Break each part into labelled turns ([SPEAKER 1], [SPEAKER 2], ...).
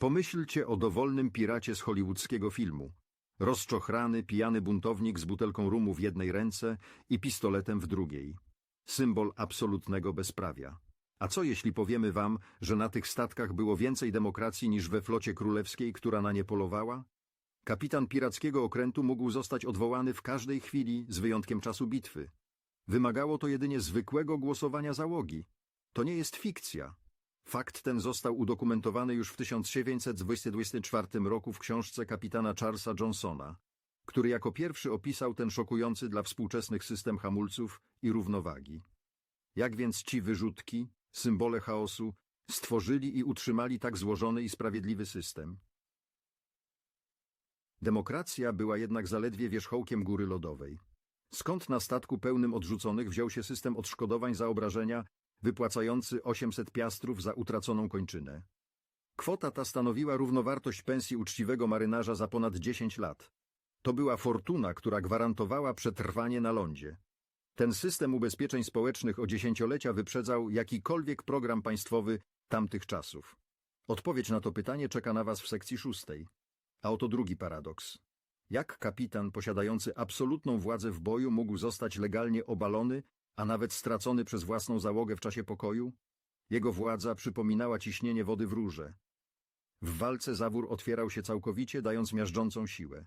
[SPEAKER 1] Pomyślcie o dowolnym piracie z hollywoodzkiego filmu. Rozczochrany, pijany buntownik z butelką rumu w jednej ręce i pistoletem w drugiej. Symbol absolutnego bezprawia. A co jeśli powiemy wam, że na tych statkach było więcej demokracji niż we flocie królewskiej, która na nie polowała? Kapitan pirackiego okrętu mógł zostać odwołany w każdej chwili, z wyjątkiem czasu bitwy. Wymagało to jedynie zwykłego głosowania załogi. To nie jest fikcja. Fakt ten został udokumentowany już w 1724 roku w książce kapitana Charlesa Johnsona, który jako pierwszy opisał ten szokujący dla współczesnych system hamulców i równowagi. Jak więc ci wyrzutki, symbole chaosu, stworzyli i utrzymali tak złożony i sprawiedliwy system? Demokracja była jednak zaledwie wierzchołkiem góry lodowej. Skąd na statku pełnym odrzuconych wziął się system odszkodowań za obrażenia wypłacający 800 piastrów za utraconą kończynę? Kwota ta stanowiła równowartość pensji uczciwego marynarza za ponad 10 lat. To była fortuna, która gwarantowała przetrwanie na lądzie. Ten system ubezpieczeń społecznych o dziesięciolecia wyprzedzał jakikolwiek program państwowy tamtych czasów. Odpowiedź na to pytanie czeka na Was w sekcji szóstej. A oto drugi paradoks. Jak kapitan posiadający absolutną władzę w boju mógł zostać legalnie obalony, a nawet stracony przez własną załogę w czasie pokoju? Jego władza przypominała ciśnienie wody w rurze. W walce zawór otwierał się całkowicie, dając miażdżącą siłę.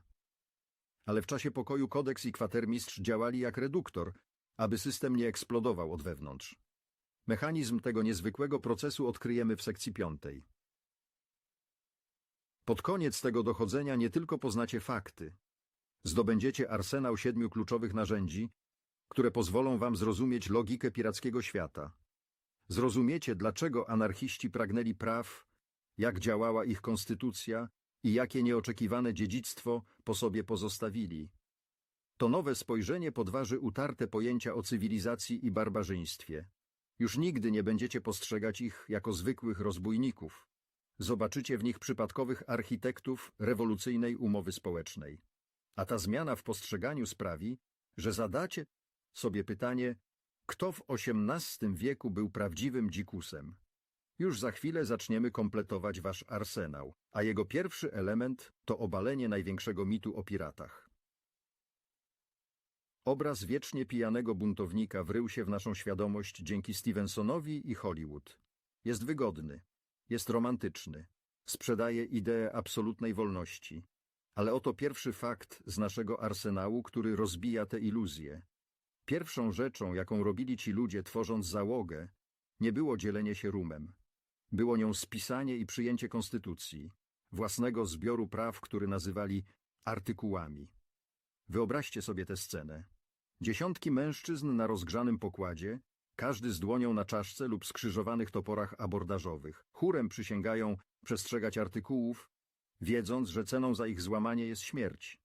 [SPEAKER 1] Ale w czasie pokoju kodeks i kwatermistrz działali jak reduktor, aby system nie eksplodował od wewnątrz. Mechanizm tego niezwykłego procesu odkryjemy w sekcji piątej. Pod koniec tego dochodzenia nie tylko poznacie fakty. Zdobędziecie arsenał siedmiu kluczowych narzędzi, które pozwolą wam zrozumieć logikę pirackiego świata. Zrozumiecie, dlaczego anarchiści pragnęli praw, jak działała ich konstytucja i jakie nieoczekiwane dziedzictwo po sobie pozostawili. To nowe spojrzenie podważy utarte pojęcia o cywilizacji i barbarzyństwie. Już nigdy nie będziecie postrzegać ich jako zwykłych rozbójników. Zobaczycie w nich przypadkowych architektów rewolucyjnej umowy społecznej. A ta zmiana w postrzeganiu sprawi, że zadacie sobie pytanie, kto w XVIII wieku był prawdziwym dzikusem. Już za chwilę zaczniemy kompletować wasz arsenał, a jego pierwszy element to obalenie największego mitu o piratach. Obraz wiecznie pijanego buntownika wrył się w naszą świadomość dzięki Stevensonowi i Hollywood. Jest wygodny, jest romantyczny, sprzedaje ideę absolutnej wolności. Ale oto pierwszy fakt z naszego arsenału, który rozbija te iluzje. Pierwszą rzeczą, jaką robili ci ludzie, tworząc załogę, nie było dzielenie się rumem. Było nią spisanie i przyjęcie konstytucji, własnego zbioru praw, który nazywali artykułami. Wyobraźcie sobie tę scenę. Dziesiątki mężczyzn na rozgrzanym pokładzie, każdy z dłonią na czaszce lub skrzyżowanych toporach abordażowych, chórem przysięgają przestrzegać artykułów, wiedząc, że ceną za ich złamanie jest śmierć.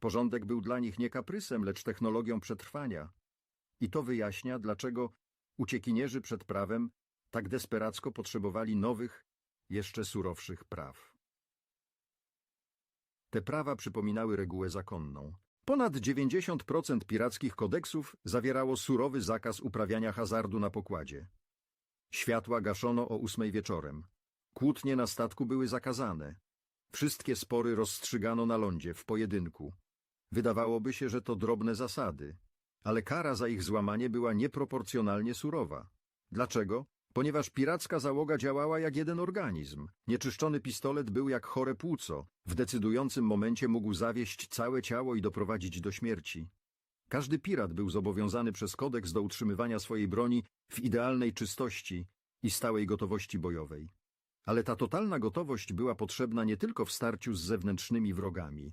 [SPEAKER 1] Porządek był dla nich nie kaprysem, lecz technologią przetrwania. I to wyjaśnia, dlaczego uciekinierzy przed prawem tak desperacko potrzebowali nowych, jeszcze surowszych praw. Te prawa przypominały regułę zakonną. Ponad 90% pirackich kodeksów zawierało surowy zakaz uprawiania hazardu na pokładzie. Światła gaszono o ósmej wieczorem. Kłótnie na statku były zakazane. Wszystkie spory rozstrzygano na lądzie, w pojedynku. Wydawałoby się, że to drobne zasady, ale kara za ich złamanie była nieproporcjonalnie surowa. Dlaczego? Ponieważ piracka załoga działała jak jeden organizm. Nieczyszczony pistolet był jak chore płuco. W decydującym momencie mógł zawieść całe ciało i doprowadzić do śmierci. Każdy pirat był zobowiązany przez kodeks do utrzymywania swojej broni w idealnej czystości i stałej gotowości bojowej. Ale ta totalna gotowość była potrzebna nie tylko w starciu z zewnętrznymi wrogami.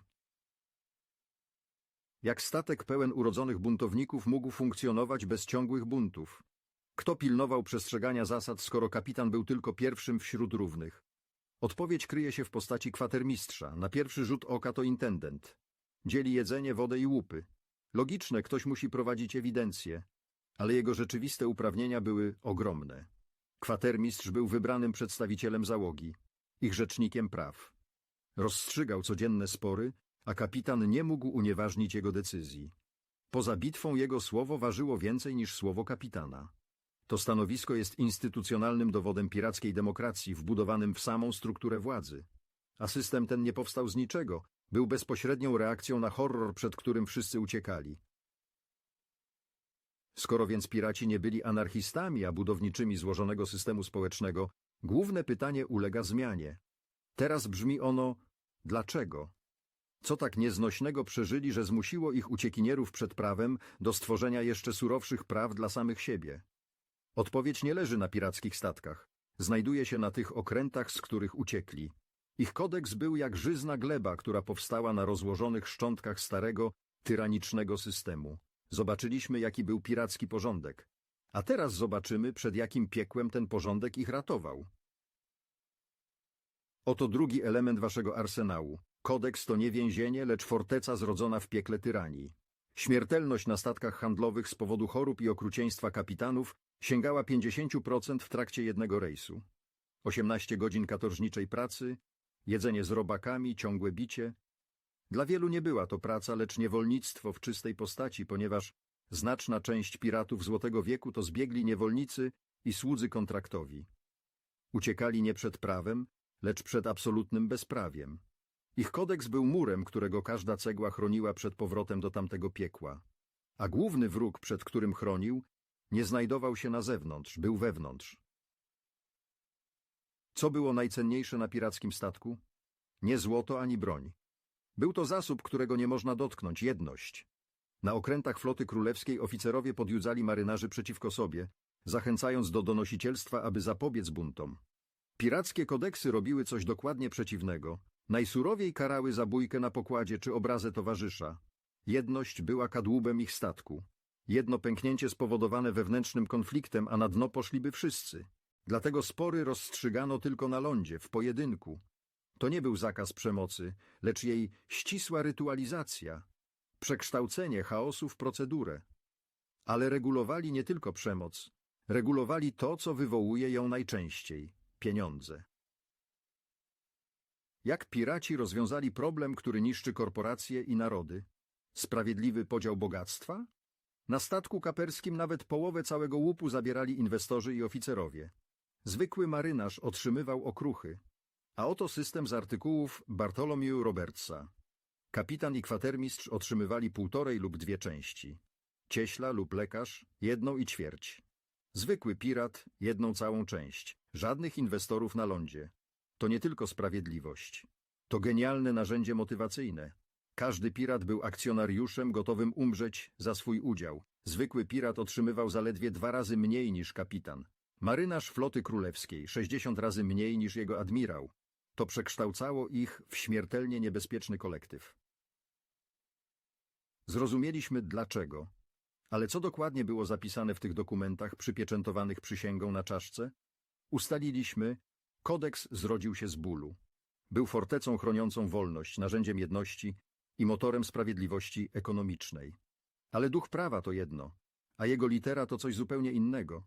[SPEAKER 1] Jak statek pełen urodzonych buntowników mógł funkcjonować bez ciągłych buntów? Kto pilnował przestrzegania zasad, skoro kapitan był tylko pierwszym wśród równych? Odpowiedź kryje się w postaci kwatermistrza. Na pierwszy rzut oka to intendent. Dzieli jedzenie, wodę i łupy. Logiczne, ktoś musi prowadzić ewidencję, ale jego rzeczywiste uprawnienia były ogromne. Kwatermistrz był wybranym przedstawicielem załogi, ich rzecznikiem praw. Rozstrzygał codzienne spory, a kapitan nie mógł unieważnić jego decyzji. Poza bitwą jego słowo ważyło więcej niż słowo kapitana. To stanowisko jest instytucjonalnym dowodem pirackiej demokracji wbudowanym w samą strukturę władzy. A system ten nie powstał z niczego, był bezpośrednią reakcją na horror, przed którym wszyscy uciekali. Skoro więc piraci nie byli anarchistami, a budowniczymi złożonego systemu społecznego, główne pytanie ulega zmianie. Teraz brzmi ono dlaczego? Co tak nieznośnego przeżyli, że zmusiło ich uciekinierów przed prawem do stworzenia jeszcze surowszych praw dla samych siebie? Odpowiedź nie leży na pirackich statkach. Znajduje się na tych okrętach, z których uciekli. Ich kodeks był jak żyzna gleba, która powstała na rozłożonych szczątkach starego, tyranicznego systemu. Zobaczyliśmy, jaki był piracki porządek. A teraz zobaczymy, przed jakim piekłem ten porządek ich ratował. Oto drugi element waszego arsenału. Kodeks to nie więzienie, lecz forteca zrodzona w piekle tyranii. Śmiertelność na statkach handlowych z powodu chorób i okrucieństwa kapitanów sięgała 50% w trakcie jednego rejsu. 18 godzin katorżniczej pracy, jedzenie z robakami, ciągłe bicie. Dla wielu nie była to praca, lecz niewolnictwo w czystej postaci, ponieważ znaczna część piratów Złotego Wieku to zbiegli niewolnicy i słudzy kontraktowi. Uciekali nie przed prawem, lecz przed absolutnym bezprawiem. Ich kodeks był murem, którego każda cegła chroniła przed powrotem do tamtego piekła. A główny wróg, przed którym chronił, nie znajdował się na zewnątrz, był wewnątrz. Co było najcenniejsze na pirackim statku? Nie złoto ani broń. Był to zasób, którego nie można dotknąć, jedność. Na okrętach floty królewskiej oficerowie podjudzali marynarzy przeciwko sobie, zachęcając do donosicielstwa, aby zapobiec buntom. Pirackie kodeksy robiły coś dokładnie przeciwnego. Najsurowiej karały zabójkę na pokładzie czy obrazę towarzysza. Jedność była kadłubem ich statku. Jedno pęknięcie spowodowane wewnętrznym konfliktem, a na dno poszliby wszyscy. Dlatego spory rozstrzygano tylko na lądzie, w pojedynku. To nie był zakaz przemocy, lecz jej ścisła rytualizacja, przekształcenie chaosu w procedurę. Ale regulowali nie tylko przemoc, regulowali to, co wywołuje ją najczęściej pieniądze. Jak piraci rozwiązali problem, który niszczy korporacje i narody? Sprawiedliwy podział bogactwa? Na statku kaperskim nawet połowę całego łupu zabierali inwestorzy i oficerowie. Zwykły marynarz otrzymywał okruchy. A oto system z artykułów Bartholomew Robertsa. Kapitan i kwatermistrz otrzymywali półtorej lub dwie części. Cieśla lub lekarz jedną i ćwierć. Zwykły pirat jedną całą część. Żadnych inwestorów na lądzie. To nie tylko sprawiedliwość. To genialne narzędzie motywacyjne. Każdy pirat był akcjonariuszem gotowym umrzeć za swój udział. Zwykły pirat otrzymywał zaledwie dwa razy mniej niż kapitan. Marynarz floty królewskiej 60 razy mniej niż jego admirał. To przekształcało ich w śmiertelnie niebezpieczny kolektyw. Zrozumieliśmy dlaczego. Ale co dokładnie było zapisane w tych dokumentach przypieczętowanych przysięgą na czaszce? Ustaliliśmy, kodeks zrodził się z bólu. Był fortecą chroniącą wolność, narzędziem jedności i motorem sprawiedliwości ekonomicznej. Ale duch prawa to jedno, a jego litera to coś zupełnie innego.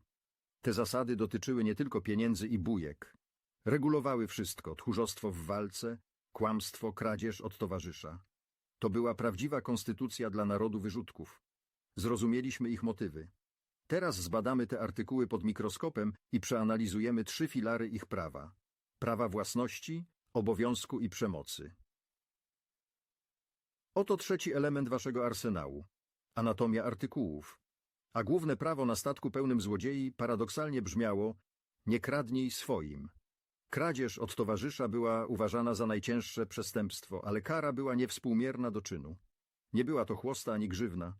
[SPEAKER 1] Te zasady dotyczyły nie tylko pieniędzy i bujek. Regulowały wszystko, tchórzostwo w walce, kłamstwo, kradzież od towarzysza. To była prawdziwa konstytucja dla narodu wyrzutków. Zrozumieliśmy ich motywy. Teraz zbadamy te artykuły pod mikroskopem i przeanalizujemy trzy filary ich prawa. Prawa własności, obowiązku i przemocy. Oto trzeci element waszego arsenału. Anatomia artykułów. A główne prawo na statku pełnym złodziei paradoksalnie brzmiało nie kradnij swoim. Kradzież od towarzysza była uważana za najcięższe przestępstwo, ale kara była niewspółmierna do czynu. Nie była to chłosta ani grzywna.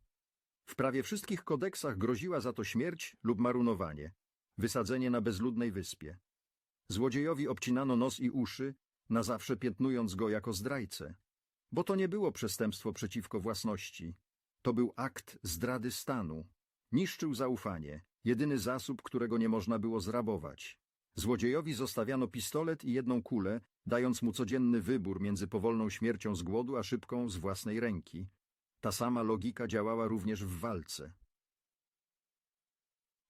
[SPEAKER 1] W prawie wszystkich kodeksach groziła za to śmierć lub marunowanie, wysadzenie na bezludnej wyspie. Złodziejowi obcinano nos i uszy, na zawsze piętnując go jako zdrajcę. Bo to nie było przestępstwo przeciwko własności. To był akt zdrady stanu. Niszczył zaufanie, jedyny zasób, którego nie można było zrabować. Złodziejowi zostawiano pistolet i jedną kulę, dając mu codzienny wybór między powolną śmiercią z głodu a szybką z własnej ręki. Ta sama logika działała również w walce.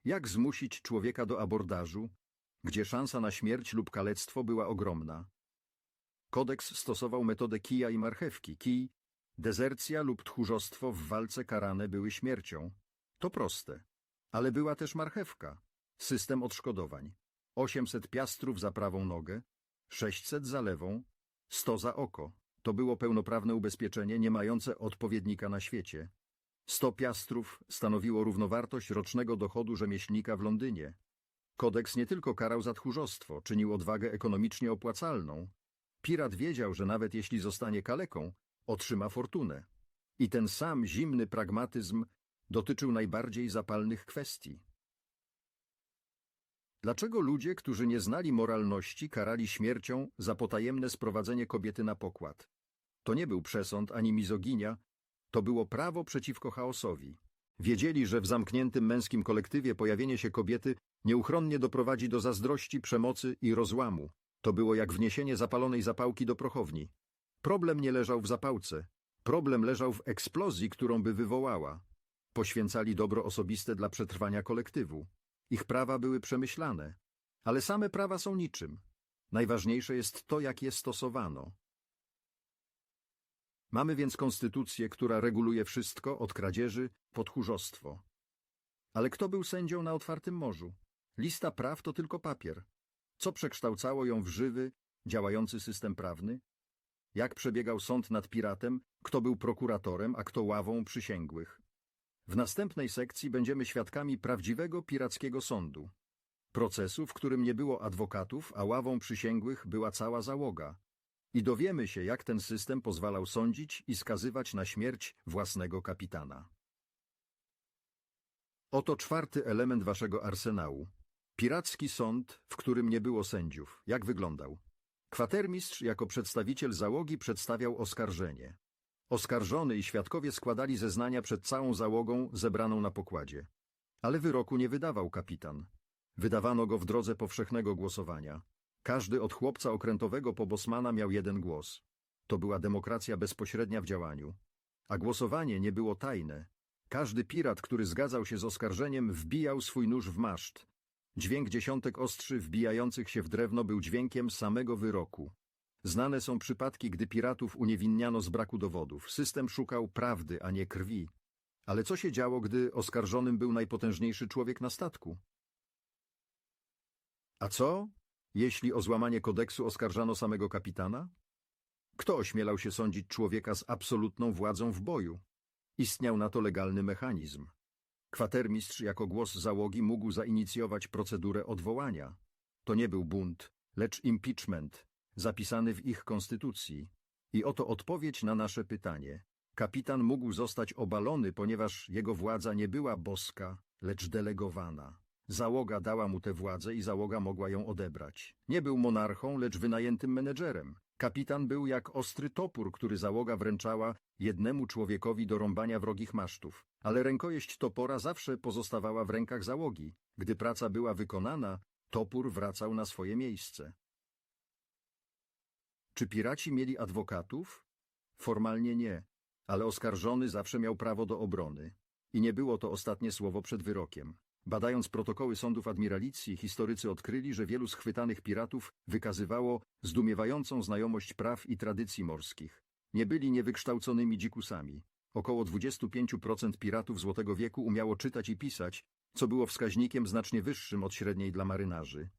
[SPEAKER 1] Jak zmusić człowieka do abordażu, gdzie szansa na śmierć lub kalectwo była ogromna? Kodeks stosował metodę kija i marchewki. Kij, dezercja lub tchórzostwo w walce karane były śmiercią. To proste. Ale była też marchewka. System odszkodowań. 800 piastrów za prawą nogę, 600 za lewą, 100 za oko. To było pełnoprawne ubezpieczenie nie mające odpowiednika na świecie. 100 piastrów stanowiło równowartość rocznego dochodu rzemieślnika w Londynie. Kodeks nie tylko karał za tchórzostwo, czynił odwagę ekonomicznie opłacalną. Pirat wiedział, że nawet jeśli zostanie kaleką, otrzyma fortunę. I ten sam zimny pragmatyzm dotyczył najbardziej zapalnych kwestii. Dlaczego ludzie, którzy nie znali moralności, karali śmiercią za potajemne sprowadzenie kobiety na pokład? To nie był przesąd ani mizoginia, to było prawo przeciwko chaosowi. Wiedzieli, że w zamkniętym męskim kolektywie pojawienie się kobiety nieuchronnie doprowadzi do zazdrości, przemocy i rozłamu. To było jak wniesienie zapalonej zapałki do prochowni. Problem nie leżał w zapałce. Problem leżał w eksplozji, którą by wywołała. Poświęcali dobro osobiste dla przetrwania kolektywu. Ich prawa były przemyślane. Ale same prawa są niczym. Najważniejsze jest to, jak je stosowano. Mamy więc konstytucję, która reguluje wszystko od kradzieży po tchórzostwo. Ale kto był sędzią na otwartym morzu? Lista praw to tylko papier. Co przekształcało ją w żywy, działający system prawny? Jak przebiegał sąd nad piratem, kto był prokuratorem, a kto ławą przysięgłych? W następnej sekcji będziemy świadkami prawdziwego pirackiego sądu. Procesu, w którym nie było adwokatów, a ławą przysięgłych była cała załoga. I dowiemy się, jak ten system pozwalał sądzić i skazywać na śmierć własnego kapitana. Oto czwarty element waszego arsenału. Piracki sąd, w którym nie było sędziów. Jak wyglądał? Kwatermistrz jako przedstawiciel załogi przedstawiał oskarżenie. Oskarżony i świadkowie składali zeznania przed całą załogą zebraną na pokładzie. Ale wyroku nie wydawał kapitan. Wydawano go w drodze powszechnego głosowania. Każdy od chłopca okrętowego po bosmana miał jeden głos. To była demokracja bezpośrednia w działaniu. A głosowanie nie było tajne. Każdy pirat, który zgadzał się z oskarżeniem, wbijał swój nóż w maszt. Dźwięk dziesiątek ostrzy wbijających się w drewno był dźwiękiem samego wyroku. Znane są przypadki, gdy piratów uniewinniano z braku dowodów. System szukał prawdy, a nie krwi. Ale co się działo, gdy oskarżonym był najpotężniejszy człowiek na statku? A co, jeśli o złamanie kodeksu oskarżano samego kapitana? Kto ośmielał się sądzić człowieka z absolutną władzą w boju? Istniał na to legalny mechanizm. Kwatermistrz jako głos załogi mógł zainicjować procedurę odwołania. To nie był bunt, lecz impeachment, zapisany w ich konstytucji. I oto odpowiedź na nasze pytanie. Kapitan mógł zostać obalony, ponieważ jego władza nie była boska, lecz delegowana. Załoga dała mu tę władzę i załoga mogła ją odebrać. Nie był monarchą, lecz wynajętym menedżerem. Kapitan był jak ostry topór, który załoga wręczała jednemu człowiekowi do rąbania wrogich masztów. Ale rękojeść topora zawsze pozostawała w rękach załogi. Gdy praca była wykonana, topór wracał na swoje miejsce. Czy piraci mieli adwokatów? Formalnie nie, ale oskarżony zawsze miał prawo do obrony. I nie było to ostatnie słowo przed wyrokiem. Badając protokoły sądów admiralicji, historycy odkryli, że wielu schwytanych piratów wykazywało zdumiewającą znajomość praw i tradycji morskich. Nie byli niewykształconymi dzikusami. Około 25% piratów Złotego Wieku umiało czytać i pisać, co było wskaźnikiem znacznie wyższym od średniej dla marynarzy.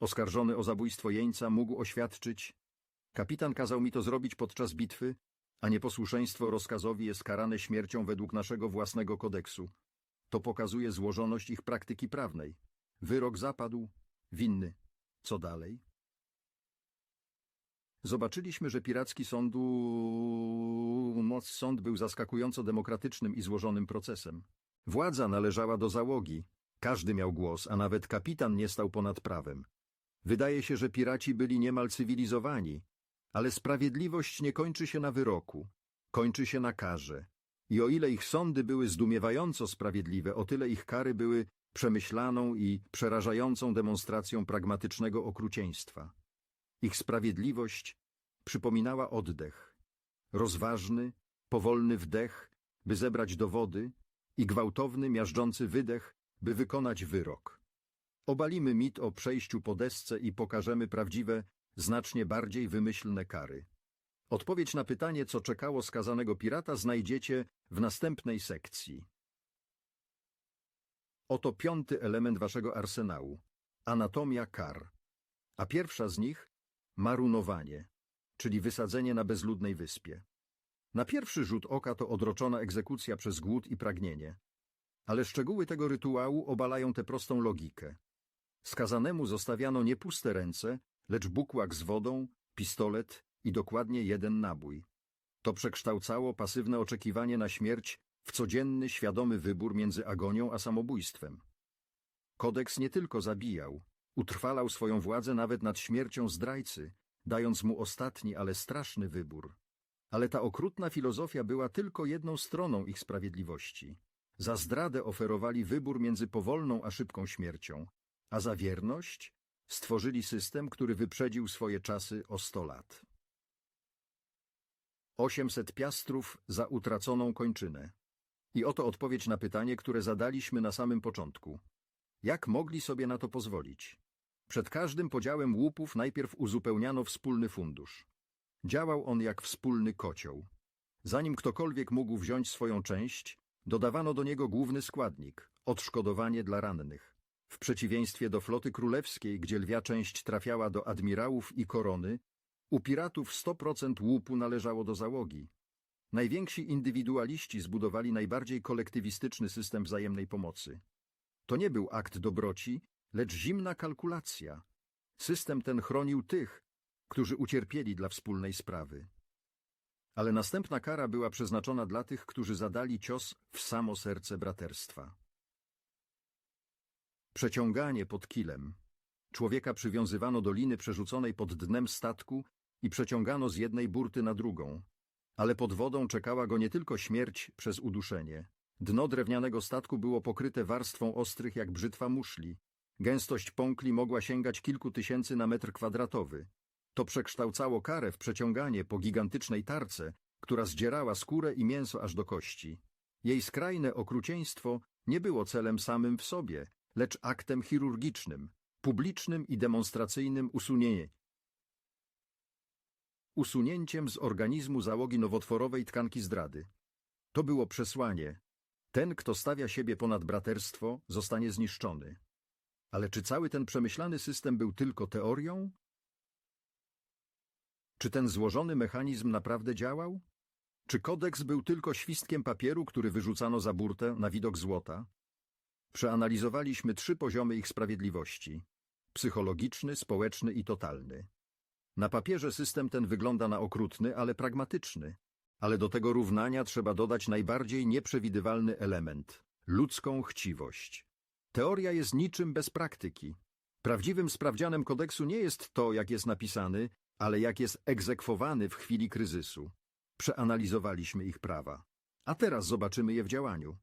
[SPEAKER 1] Oskarżony o zabójstwo jeńca mógł oświadczyć Kapitan kazał mi to zrobić podczas bitwy, a nieposłuszeństwo rozkazowi jest karane śmiercią według naszego własnego kodeksu. To pokazuje złożoność ich praktyki prawnej. Wyrok zapadł, winny. Co dalej? Zobaczyliśmy, że piracki sądu moc sąd był zaskakująco demokratycznym i złożonym procesem. Władza należała do załogi. Każdy miał głos, a nawet kapitan nie stał ponad prawem. Wydaje się, że piraci byli niemal cywilizowani, ale sprawiedliwość nie kończy się na wyroku, kończy się na karze. I o ile ich sądy były zdumiewająco sprawiedliwe, o tyle ich kary były przemyślaną i przerażającą demonstracją pragmatycznego okrucieństwa. Ich sprawiedliwość przypominała oddech, rozważny, powolny wdech, by zebrać dowody i gwałtowny, miażdżący wydech, by wykonać wyrok. Obalimy mit o przejściu po desce i pokażemy prawdziwe, znacznie bardziej wymyślne kary. Odpowiedź na pytanie, co czekało skazanego pirata, znajdziecie w następnej sekcji. Oto piąty element waszego arsenału. Anatomia kar. A pierwsza z nich marunowanie, czyli wysadzenie na bezludnej wyspie. Na pierwszy rzut oka to odroczona egzekucja przez głód i pragnienie. Ale szczegóły tego rytuału obalają tę prostą logikę. Skazanemu zostawiano nie puste ręce, lecz bukłak z wodą, pistolet i dokładnie jeden nabój. To przekształcało pasywne oczekiwanie na śmierć w codzienny, świadomy wybór między agonią a samobójstwem. Kodeks nie tylko zabijał, utrwalał swoją władzę nawet nad śmiercią zdrajcy, dając mu ostatni, ale straszny wybór. Ale ta okrutna filozofia była tylko jedną stroną ich sprawiedliwości. Za zdradę oferowali wybór między powolną a szybką śmiercią, a za wierność stworzyli system, który wyprzedził swoje czasy o sto lat. 800 piastrów za utraconą kończynę. I oto odpowiedź na pytanie, które zadaliśmy na samym początku. Jak mogli sobie na to pozwolić? Przed każdym podziałem łupów najpierw uzupełniano wspólny fundusz. Działał on jak wspólny kocioł. Zanim ktokolwiek mógł wziąć swoją część, dodawano do niego główny składnik – odszkodowanie dla rannych. W przeciwieństwie do floty królewskiej, gdzie lwia część trafiała do admirałów i korony, u piratów 100% łupu należało do załogi. Najwięksi indywidualiści zbudowali najbardziej kolektywistyczny system wzajemnej pomocy. To nie był akt dobroci, lecz zimna kalkulacja. System ten chronił tych, którzy ucierpieli dla wspólnej sprawy. Ale następna kara była przeznaczona dla tych, którzy zadali cios w samo serce braterstwa. Przeciąganie pod kilem. Człowieka przywiązywano do liny przerzuconej pod dnem statku i przeciągano z jednej burty na drugą. Ale pod wodą czekała go nie tylko śmierć przez uduszenie. Dno drewnianego statku było pokryte warstwą ostrych jak brzytwa muszli. Gęstość pąkli mogła sięgać kilku tysięcy na metr kwadratowy. To przekształcało karę w przeciąganie po gigantycznej tarce, która zdzierała skórę i mięso aż do kości. Jej skrajne okrucieństwo nie było celem samym w sobie, lecz aktem chirurgicznym, publicznym i demonstracyjnym usunięciem usunięciem z organizmu załogi nowotworowej tkanki zdrady. To było przesłanie. Ten, kto stawia siebie ponad braterstwo, zostanie zniszczony. Ale czy cały ten przemyślany system był tylko teorią? Czy ten złożony mechanizm naprawdę działał? Czy kodeks był tylko świstkiem papieru, który wyrzucano za burtę na widok złota? Przeanalizowaliśmy trzy poziomy ich sprawiedliwości psychologiczny, społeczny i totalny. Na papierze system ten wygląda na okrutny, ale pragmatyczny. Ale do tego równania trzeba dodać najbardziej nieprzewidywalny element ludzką chciwość. Teoria jest niczym bez praktyki. Prawdziwym sprawdzianem kodeksu nie jest to, jak jest napisany, ale jak jest egzekwowany w chwili kryzysu. Przeanalizowaliśmy ich prawa. A teraz zobaczymy je w działaniu.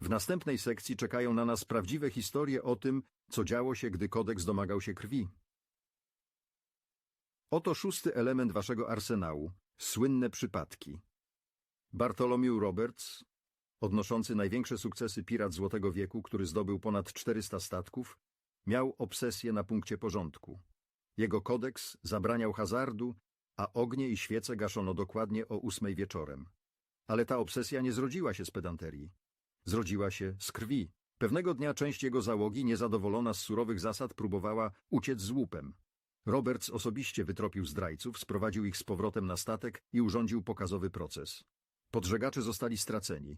[SPEAKER 1] W następnej sekcji czekają na nas prawdziwe historie o tym, co działo się, gdy kodeks domagał się krwi. Oto szósty element waszego arsenału – słynne przypadki. Bartholomew Roberts, odnoszący największe sukcesy pirat Złotego Wieku, który zdobył ponad 400 statków, miał obsesję na punkcie porządku. Jego kodeks zabraniał hazardu, a ognie i świece gaszono dokładnie o ósmej wieczorem. Ale ta obsesja nie zrodziła się z pedanterii. Zrodziła się z krwi. Pewnego dnia część jego załogi, niezadowolona z surowych zasad, próbowała uciec z łupem. Roberts osobiście wytropił zdrajców, sprowadził ich z powrotem na statek i urządził pokazowy proces. Podżegacze zostali straceni.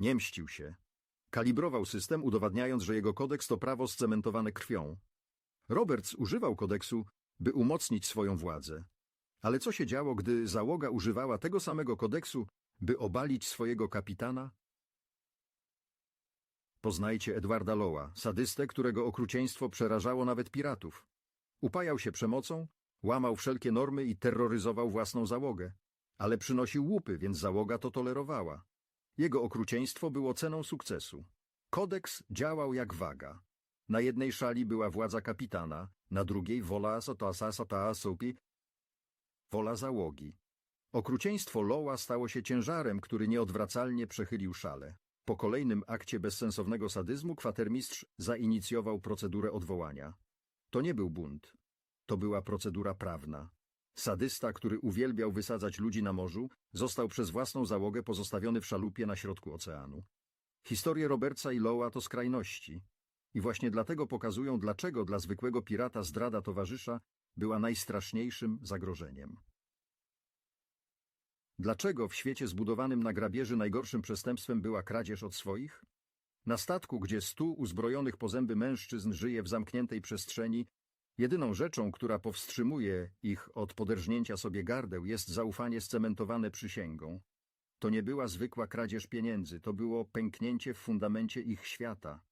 [SPEAKER 1] Nie mścił się. Kalibrował system, udowadniając, że jego kodeks to prawo scementowane krwią. Roberts używał kodeksu, by umocnić swoją władzę. Ale co się działo, gdy załoga używała tego samego kodeksu, by obalić swojego kapitana? Poznajcie Edwarda Lowa, sadystę, którego okrucieństwo przerażało nawet piratów. Upajał się przemocą, łamał wszelkie normy i terroryzował własną załogę. Ale przynosił łupy, więc załoga to tolerowała. Jego okrucieństwo było ceną sukcesu. Kodeks działał jak waga. Na jednej szali była władza kapitana, na drugiej wola sotasa sotaa wola załogi. Okrucieństwo Loa stało się ciężarem, który nieodwracalnie przechylił szale. Po kolejnym akcie bezsensownego sadyzmu kwatermistrz zainicjował procedurę odwołania. To nie był bunt. To była procedura prawna. Sadysta, który uwielbiał wysadzać ludzi na morzu, został przez własną załogę pozostawiony w szalupie na środku oceanu. Historie Robertsa i Loa to skrajności. I właśnie dlatego pokazują, dlaczego dla zwykłego pirata zdrada towarzysza była najstraszniejszym zagrożeniem. Dlaczego w świecie zbudowanym na grabieży najgorszym przestępstwem była kradzież od swoich? Na statku, gdzie stu uzbrojonych po zęby mężczyzn żyje w zamkniętej przestrzeni, jedyną rzeczą, która powstrzymuje ich od poderżnięcia sobie gardeł, jest zaufanie scementowane przysięgą. To nie była zwykła kradzież pieniędzy, to było pęknięcie w fundamencie ich świata.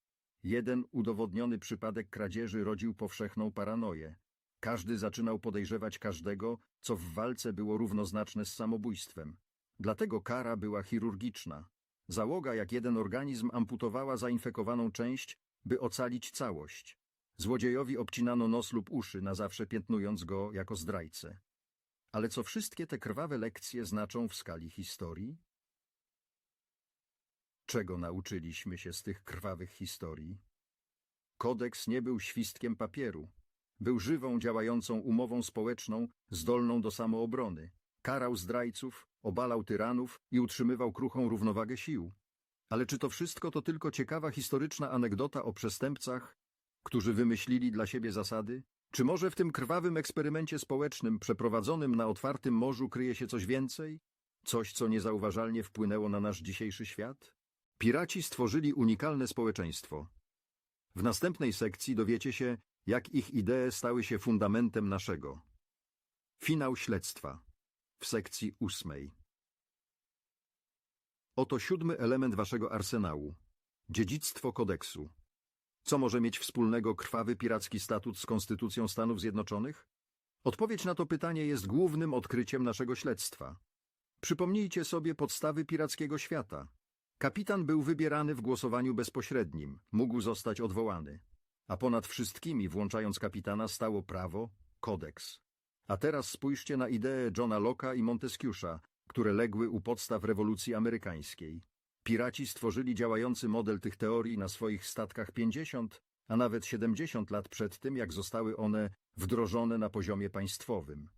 [SPEAKER 1] Jeden udowodniony przypadek kradzieży rodził powszechną paranoję. Każdy zaczynał podejrzewać każdego, co w walce było równoznaczne z samobójstwem. Dlatego kara była chirurgiczna. Załoga jak jeden organizm amputowała zainfekowaną część, by ocalić całość. Złodziejowi obcinano nos lub uszy, na zawsze piętnując go jako zdrajcę. Ale co wszystkie te krwawe lekcje znaczą w skali historii? Czego nauczyliśmy się z tych krwawych historii? Kodeks nie był świstkiem papieru. Był żywą, działającą umową społeczną, zdolną do samoobrony. Karał zdrajców, obalał tyranów i utrzymywał kruchą równowagę sił. Ale czy to wszystko to tylko ciekawa historyczna anegdota o przestępcach, którzy wymyślili dla siebie zasady? Czy może w tym krwawym eksperymencie społecznym przeprowadzonym na otwartym morzu kryje się coś więcej? Coś, co niezauważalnie wpłynęło na nasz dzisiejszy świat? Piraci stworzyli unikalne społeczeństwo. W następnej sekcji dowiecie się, jak ich idee stały się fundamentem naszego. Finał śledztwa w sekcji ósmej. Oto siódmy element waszego arsenału. Dziedzictwo kodeksu. Co może mieć wspólnego krwawy piracki statut z Konstytucją Stanów Zjednoczonych? Odpowiedź na to pytanie jest głównym odkryciem naszego śledztwa. Przypomnijcie sobie podstawy pirackiego świata. Kapitan był wybierany w głosowaniu bezpośrednim, mógł zostać odwołany. A ponad wszystkimi, włączając kapitana, stało prawo, kodeks. A teraz spójrzcie na idee Johna Locke'a i Montesquieu'a, które legły u podstaw rewolucji amerykańskiej. Piraci stworzyli działający model tych teorii na swoich statkach 50, a nawet 70 lat przed tym, jak zostały one wdrożone na poziomie państwowym.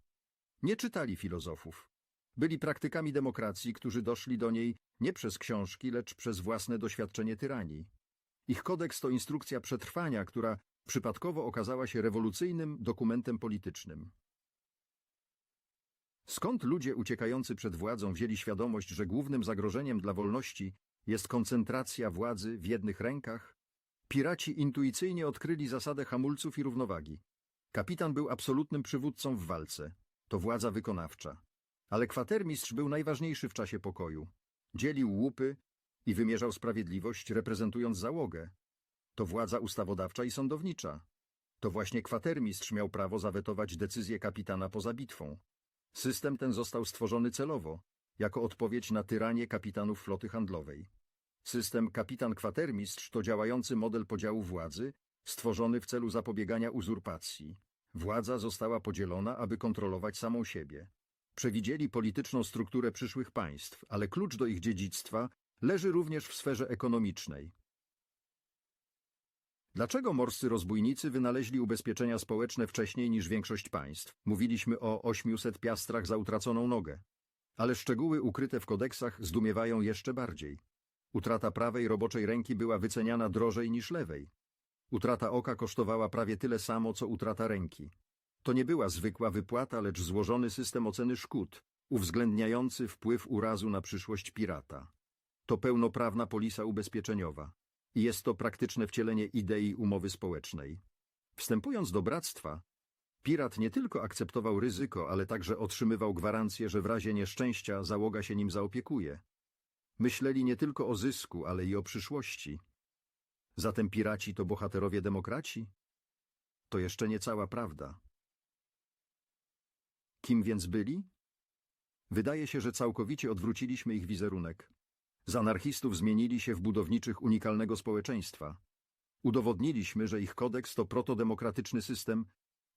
[SPEAKER 1] Nie czytali filozofów. Byli praktykami demokracji, którzy doszli do niej nie przez książki, lecz przez własne doświadczenie tyranii. Ich kodeks to instrukcja przetrwania, która przypadkowo okazała się rewolucyjnym dokumentem politycznym. Skąd ludzie uciekający przed władzą wzięli świadomość, że głównym zagrożeniem dla wolności jest koncentracja władzy w jednych rękach? Piraci intuicyjnie odkryli zasadę hamulców i równowagi. Kapitan był absolutnym przywódcą w walce. To władza wykonawcza. Ale kwatermistrz był najważniejszy w czasie pokoju. Dzielił łupy i wymierzał sprawiedliwość, reprezentując załogę. To władza ustawodawcza i sądownicza. To właśnie kwatermistrz miał prawo zawetować decyzję kapitana poza bitwą. System ten został stworzony celowo, jako odpowiedź na tyranię kapitanów floty handlowej. System kapitan-kwatermistrz to działający model podziału władzy, stworzony w celu zapobiegania uzurpacji. Władza została podzielona, aby kontrolować samą siebie. Przewidzieli polityczną strukturę przyszłych państw, ale klucz do ich dziedzictwa leży również w sferze ekonomicznej. Dlaczego morscy rozbójnicy wynaleźli ubezpieczenia społeczne wcześniej niż większość państw? Mówiliśmy o 800 piastrach za utraconą nogę. Ale szczegóły ukryte w kodeksach zdumiewają jeszcze bardziej. Utrata prawej roboczej ręki była wyceniana drożej niż lewej. Utrata oka kosztowała prawie tyle samo, co utrata ręki. To nie była zwykła wypłata, lecz złożony system oceny szkód, uwzględniający wpływ urazu na przyszłość pirata. To pełnoprawna polisa ubezpieczeniowa. I jest to praktyczne wcielenie idei umowy społecznej. Wstępując do bractwa, pirat nie tylko akceptował ryzyko, ale także otrzymywał gwarancję, że w razie nieszczęścia załoga się nim zaopiekuje. Myśleli nie tylko o zysku, ale i o przyszłości. Zatem piraci to bohaterowie demokraci? To jeszcze nie cała prawda. Kim więc byli? Wydaje się, że całkowicie odwróciliśmy ich wizerunek. Z anarchistów zmienili się w budowniczych unikalnego społeczeństwa. Udowodniliśmy, że ich kodeks to protodemokratyczny system,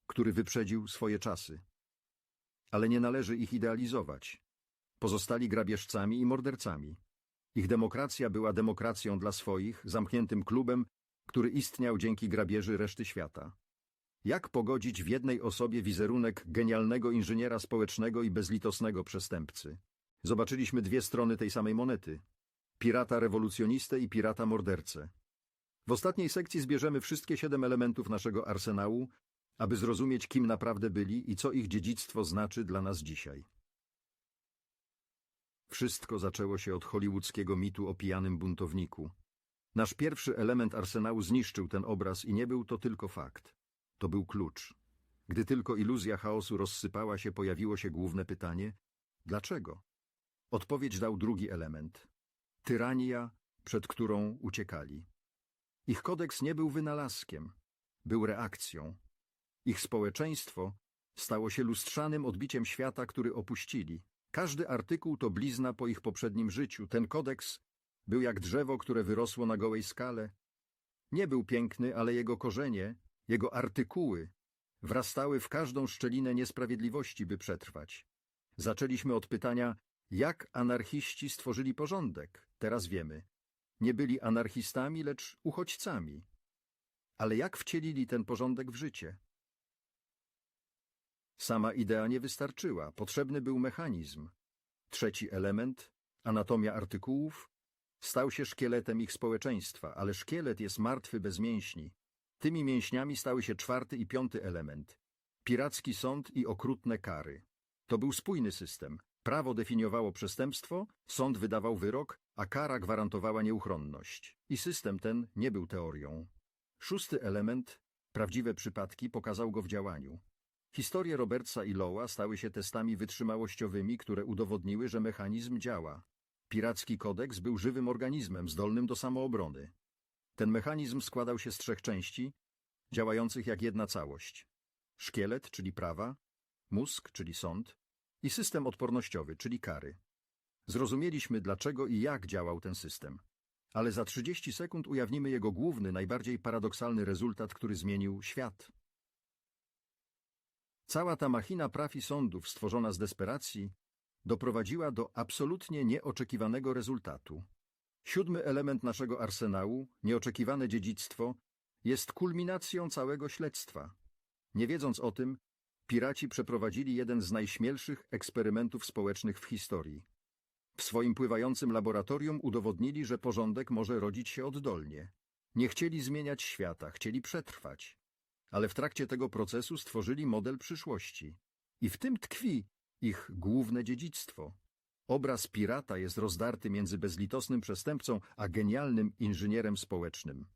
[SPEAKER 1] który wyprzedził swoje czasy. Ale nie należy ich idealizować. Pozostali grabieżcami i mordercami. Ich demokracja była demokracją dla swoich, zamkniętym klubem, który istniał dzięki grabieży reszty świata. Jak pogodzić w jednej osobie wizerunek genialnego inżyniera społecznego i bezlitosnego przestępcy? Zobaczyliśmy dwie strony tej samej monety. Pirata rewolucjonistę i pirata mordercę. W ostatniej sekcji zbierzemy wszystkie siedem elementów naszego arsenału, aby zrozumieć, kim naprawdę byli i co ich dziedzictwo znaczy dla nas dzisiaj. Wszystko zaczęło się od hollywoodzkiego mitu o pijanym buntowniku. Nasz pierwszy element arsenału zniszczył ten obraz i nie był to tylko fakt. To był klucz. Gdy tylko iluzja chaosu rozsypała się, pojawiło się główne pytanie – dlaczego? Odpowiedź dał drugi element – tyrania, przed którą uciekali. Ich kodeks nie był wynalazkiem, był reakcją. Ich społeczeństwo stało się lustrzanym odbiciem świata, który opuścili. Każdy artykuł to blizna po ich poprzednim życiu. Ten kodeks był jak drzewo, które wyrosło na gołej skale. Nie był piękny, ale jego korzenie, jego artykuły wrastały w każdą szczelinę niesprawiedliwości, by przetrwać. Zaczęliśmy od pytania, jak anarchiści stworzyli porządek. Teraz wiemy. Nie byli anarchistami, lecz uchodźcami. Ale jak wcielili ten porządek w życie? Sama idea nie wystarczyła, potrzebny był mechanizm. Trzeci element, anatomia artykułów, stał się szkieletem ich społeczeństwa, ale szkielet jest martwy bez mięśni. Tymi mięśniami stały się czwarty i piąty element. Piracki sąd i okrutne kary. To był spójny system. Prawo definiowało przestępstwo, sąd wydawał wyrok, a kara gwarantowała nieuchronność. I system ten nie był teorią. Szósty element, prawdziwe przypadki, pokazał go w działaniu. Historie Robertsa i Lowa stały się testami wytrzymałościowymi, które udowodniły, że mechanizm działa. Piracki kodeks był żywym organizmem zdolnym do samoobrony. Ten mechanizm składał się z trzech części, działających jak jedna całość. Szkielet, czyli prawa, mózg, czyli sąd i system odpornościowy, czyli kary. Zrozumieliśmy, dlaczego i jak działał ten system. Ale za 30 sekund ujawnimy jego główny, najbardziej paradoksalny rezultat, który zmienił świat. Cała ta machina praw i sądów stworzona z desperacji doprowadziła do absolutnie nieoczekiwanego rezultatu. Siódmy element naszego arsenału, nieoczekiwane dziedzictwo, jest kulminacją całego śledztwa. Nie wiedząc o tym, piraci przeprowadzili jeden z najśmielszych eksperymentów społecznych w historii. W swoim pływającym laboratorium udowodnili, że porządek może rodzić się oddolnie. Nie chcieli zmieniać świata, chcieli przetrwać. Ale w trakcie tego procesu stworzyli model przyszłości. I w tym tkwi ich główne dziedzictwo. Obraz pirata jest rozdarty między bezlitosnym przestępcą a genialnym inżynierem społecznym.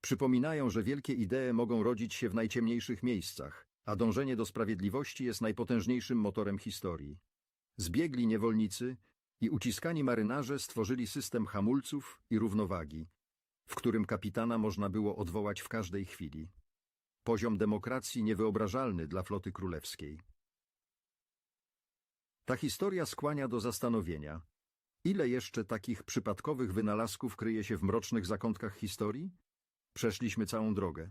[SPEAKER 1] Przypominają, że wielkie idee mogą rodzić się w najciemniejszych miejscach, a dążenie do sprawiedliwości jest najpotężniejszym motorem historii. Zbiegli niewolnicy i uciskani marynarze stworzyli system hamulców i równowagi, w którym kapitana można było odwołać w każdej chwili. Poziom demokracji niewyobrażalny dla floty królewskiej. Ta historia skłania do zastanowienia. Ile jeszcze takich przypadkowych wynalazków kryje się w mrocznych zakątkach historii? Przeszliśmy całą drogę.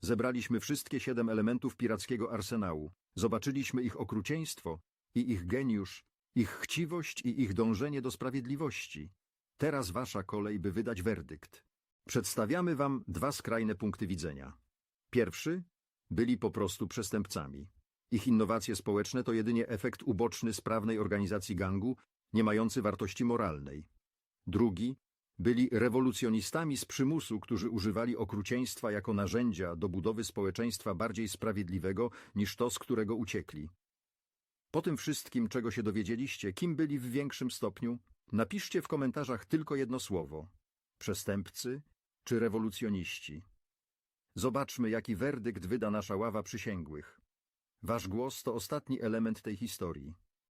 [SPEAKER 1] Zebraliśmy wszystkie siedem elementów pirackiego arsenału. Zobaczyliśmy ich okrucieństwo i ich geniusz, ich chciwość i ich dążenie do sprawiedliwości. Teraz wasza kolej, by wydać werdykt. Przedstawiamy wam dwa skrajne punkty widzenia. Pierwszy byli po prostu przestępcami. Ich innowacje społeczne to jedynie efekt uboczny sprawnej organizacji gangu, nie mający wartości moralnej. Drugi byli rewolucjonistami z przymusu, którzy używali okrucieństwa jako narzędzia do budowy społeczeństwa bardziej sprawiedliwego niż to, z którego uciekli. Po tym wszystkim, czego się dowiedzieliście, kim byli w większym stopniu, napiszcie w komentarzach tylko jedno słowo – przestępcy czy rewolucjoniści. Zobaczmy, jaki werdykt wyda nasza ława przysięgłych. Wasz głos to ostatni element tej historii.